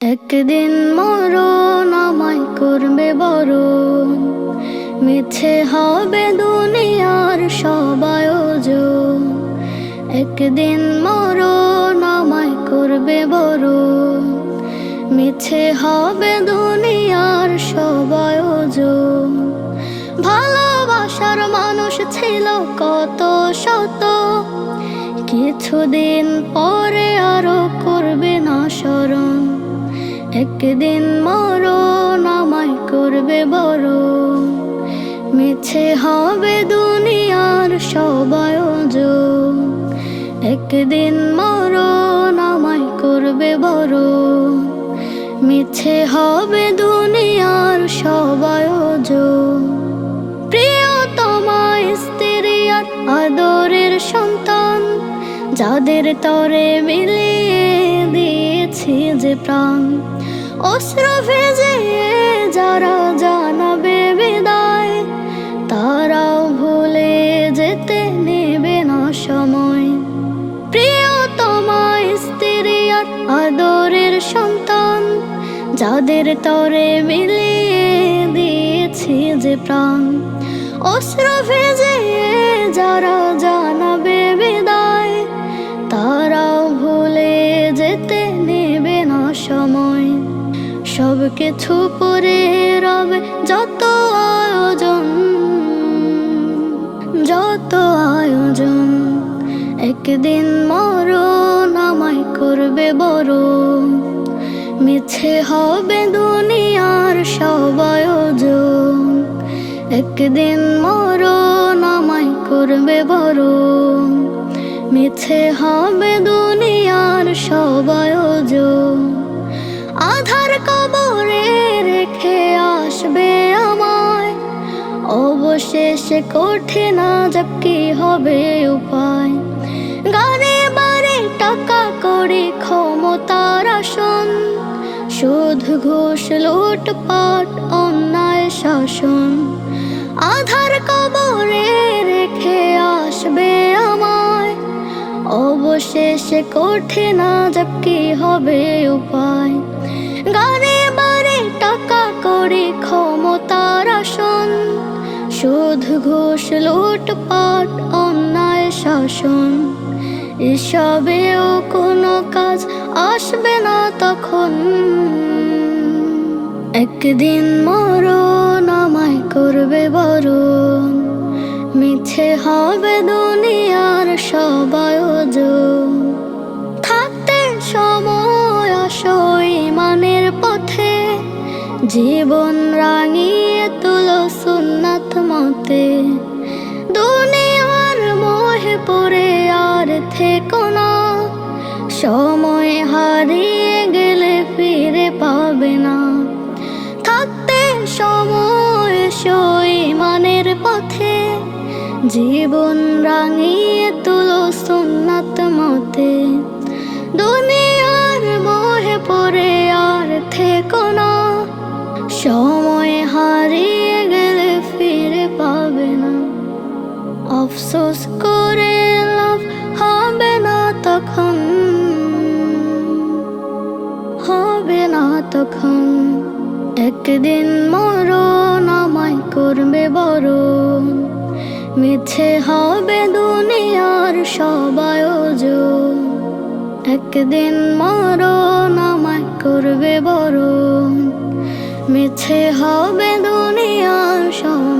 একদিন মরণ আমায় করবে বরণ। মিছে হবে দুনিয়ার সব আয়োজন। একদিন মরণ আমায় করবে বরণ। মিছে হবে দুনিয়ার সব আয়োজন। ভালোবাসার মানুষ ছিল কত শত। কিছুদিন পরে আরও করবে না স্মরণ। একদিন মরণ আমায় করবে বড়। মিছে হবে দুনিয়ার সব আয়োজন। একদিন মরণ আমায় করবে বড়। মিছে হবে দুনিয়ার সব আয়োজন। প্রিয়তমা স্ত্রী আর আদরের সন্তান যাদের তরে মিলিয়ে দিয়েছি যে প্রাণ। অস্ত্র ভেজে যারা জানাবে বিদায়, তারাও ভুলে যেতে নেবে না সময়। প্রিয়তমা স্ত্রী আর আদরের সন্তান, যাদের তরে মিলিয়ে দিয়েছি যে প্রাণ। অস্ত্র ভেজে যারা সময়। সব কিছু পরে রবে যত আয়োজন যত আয়োজন। একদিন মরণ আমায় করবে বড়। মিছে হবে দুনিয়ার সব আয়োজন। একদিন মরণ আমায় করবে বড়। মিছে হবে দুনিয়ার সব আয়োজন। অবশেষে কঠিন আজব কি হবে উপায়? গানে বারে টাকা করে ক্ষমতার আসন। সুদ ঘোষ লুটপাট অন্যায়, শাসন। আধার কবরে রেখে আসবে আমায়। অবশেষে কঠিন আজব কি হবে উপায়? গানে বারে টাকা করে ক্ষমতার আসন সুদ ঘুষ, লুটপাট, অন্যায়, শাসন। এসবেও কোনো কাজ আসবে না তখন। একদিন মরণ আমায় করবে বরণ। মিছে হবে দুনিয়ার সব আয়োজন। থাকতে সময় আসই মানের পথে। জীবন রাঙিয়ে সময় হারিয়ে গেলে ফিরে পাবে না। থাকতে সময় সই মানের পথে, জীবন রাঙিয়ে তুলো সুন্নাত মতে। দুনিয়ার মোহে পড়ে আর থেকো না, সময় হারিয়ে গেলে ফিরে পাবে না। আফসোস করে লাভ হবে না তখন। হবে না তখন। একদিন মরণ আমায় করবে বরণ। মিছে হবে দুনিয়ার সব আয়োজন। একদিন মরণ আমায় করবে বরণ। মিছে হবে দুনিয়ার সব আয়োজন